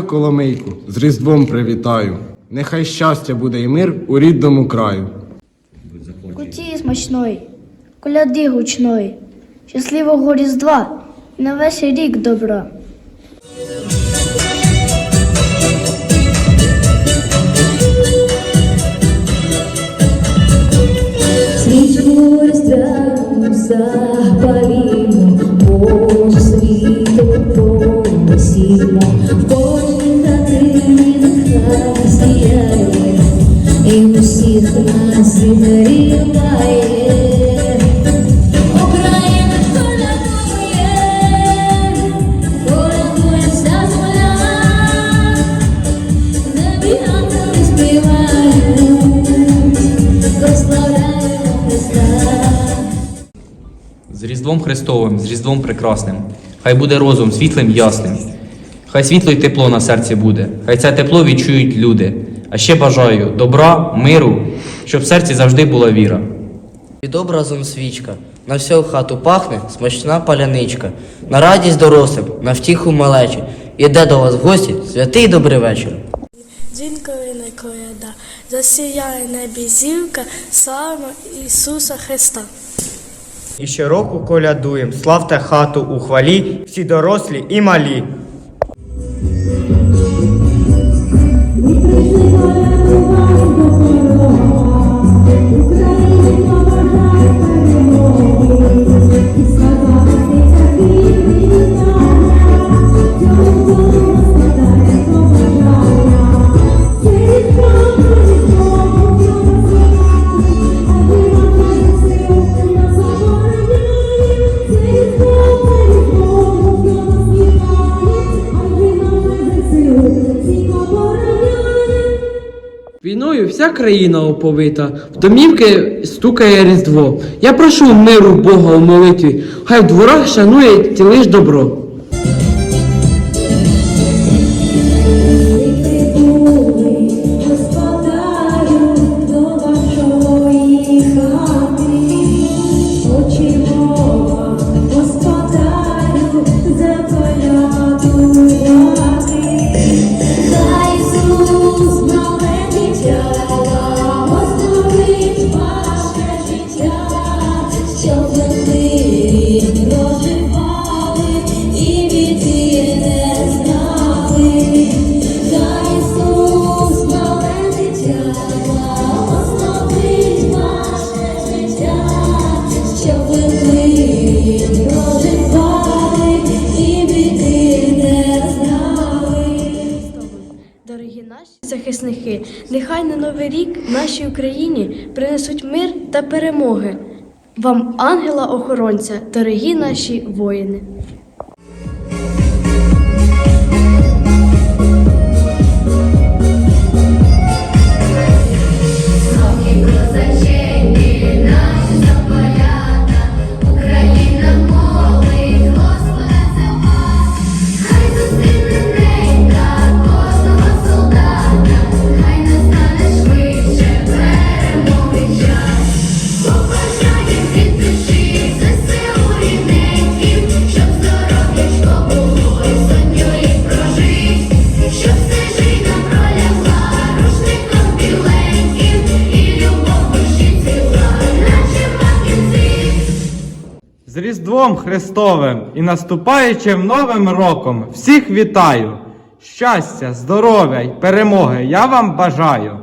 Коломийку з Різдвом привітаю. Нехай щастя буде і мир у рідному краю. Куті смачної, коляди гучної, щасливого Різдва і на весь рік добра. Свічку співають, прославляємо Христа. З Різдвом Христовим, з Різдвом Прекрасним. Хай буде розум світлим, ясним. Хай світло й тепло на серці буде, хай це тепло відчують люди. А ще бажаю добра, миру, щоб в серці завжди була віра. Під образом свічка, на всю хату пахне смачна паляничка, на радість дорослим, на втіху малечі. Іде до вас в гості святий добрий вечір. Дзвінковина коляда, засіяє небі зірка, слава Ісуса Христа. І щороку колядуєм, славте хату у хвалі, всі дорослі і малі. Вся країна оповита, в домівки стукає різдво. Я прошу миру Бога у молитві, хай в дворах шанує ті лиш добро. Дорогі наші захисники, нехай на новий рік нашій Україні принесуть мир та перемоги. Вам ангела-охоронця, дорогі наші воїни. Різдвом Христовим і наступаючим Новим роком всіх вітаю! Щастя, здоров'я й перемоги я вам бажаю!